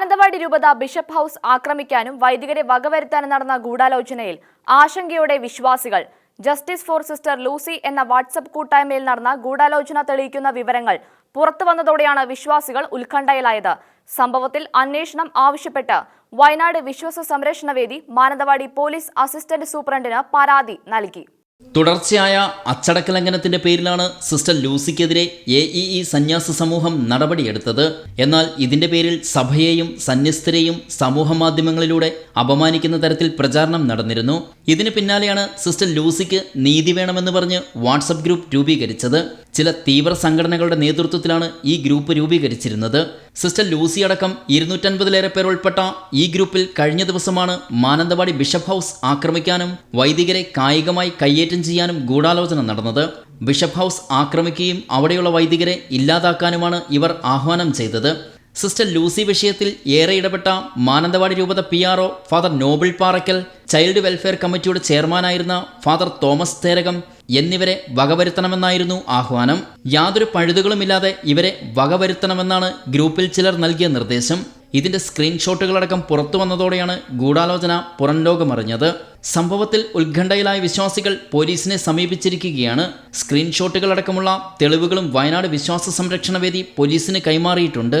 മാനന്തവാടി രൂപത bishop house ആക്രമിക്കാനും വൈദികരെ വകവരുത്താനും നടന്ന ഗൂഢാലോചനയിൽ ആശങ്കയോടെ വിശ്വാസികൾ. ജസ്റ്റിസ് ഫോർ സിസ്റ്റർ ലൂസി എന്ന വാട്സപ്പ് കൂട്ടായ്മയിൽ നടന്ന ഗൂഢാലോചന തെളിയിക്കുന്ന വിവരങ്ങൾ പുറത്തു വന്നതോടെയാണ് വിശ്വാസികൾ ഉത്കണ്ഠയിലായത്. സംഭവത്തിൽ അന്വേഷണം ആവശ്യപ്പെട്ട് വയനാട് വിശ്വാസ സംരക്ഷണ വേദി മാനന്തവാടി പോലീസ് അസിസ്റ്റന്റ് സൂപ്രണ്ടിന് പരാതി നൽകി. തുടർച്ചയായ അച്ചടക്ക ലംഘനത്തിന്റെ പേരിലാണ് സിസ്റ്റർ ലൂസിക്കെതിരെ എ ഇ ഇ സന്യാസ സമൂഹം നടപടിയെടുത്തത്. എന്നാൽ ഇതിന്റെ പേരിൽ സഭയെയും സന്യസ്തരെയും സമൂഹ മാധ്യമങ്ങളിലൂടെ അപമാനിക്കുന്ന തരത്തിൽ പ്രചാരണം നടന്നിരുന്നു. ഇതിന് പിന്നാലെയാണ് സിസ്റ്റർ ലൂസിക്ക് നീതി വേണമെന്ന് പറഞ്ഞ് വാട്സപ്പ് ഗ്രൂപ്പ് രൂപീകരിച്ചത്. ചില തീവ്ര സംഘടനകളുടെ നേതൃത്വത്തിലാണ് ഈ ഗ്രൂപ്പ് രൂപീകരിച്ചിരുന്നത്. സിസ്റ്റർ ലൂസി അടക്കം ഇരുന്നൂറ്റൻപതിലേറെ പേർ ഉൾപ്പെട്ട ഈ ഗ്രൂപ്പിൽ കഴിഞ്ഞ ദിവസമാണ് മാനന്തവാടി ബിഷപ്പ് ഹൗസ് ആക്രമിക്കാനും വൈദികരെ കായികമായി കയ്യേറ്റം ചെയ്യാനും ഗൂഢാലോചന നടന്നത്. ബിഷപ്പ് ഹൗസ് ആക്രമിക്കുകയും അവിടെയുള്ള വൈദികരെ ഇല്ലാതാക്കാനുമാണ് ഇവർ ആഹ്വാനം ചെയ്തത്. സിസ്റ്റർ ലൂസി വിഷയത്തിൽ ഏറെ ഇടപെട്ട മാനന്തവാടി രൂപത P R father Noble Parackal child welfare കമ്മിറ്റിയുടെ ചെയർമാനായിരുന്ന ഫാദർ തോമസ് തേരകം എന്നിവരെ വകവരുത്തണമെന്നായിരുന്നു ആഹ്വാനം. യാതൊരു പഴുതുകളുമില്ലാതെ ഇവരെ വകവരുത്തണമെന്നാണ് ഗ്രൂപ്പിൽ ചിലർ നൽകിയ നിർദ്ദേശം. ഇതിന്റെ സ്ക്രീൻഷോട്ടുകളടക്കം പുറത്തു വന്നതോടെയാണ് ഗൂഢാലോചന പുറംലോകമറിഞ്ഞത്. സംഭവത്തിൽ ഉത്കണ്ഠയിലായ വിശ്വാസികൾ പോലീസിനെ സമീപിച്ചിരിക്കുകയാണ്. സ്ക്രീൻഷോട്ടുകളടക്കമുള്ള തെളിവുകളും വയനാട് വിശ്വാസ സംരക്ഷണ വേദി പോലീസിന് കൈമാറിയിട്ടുണ്ട്.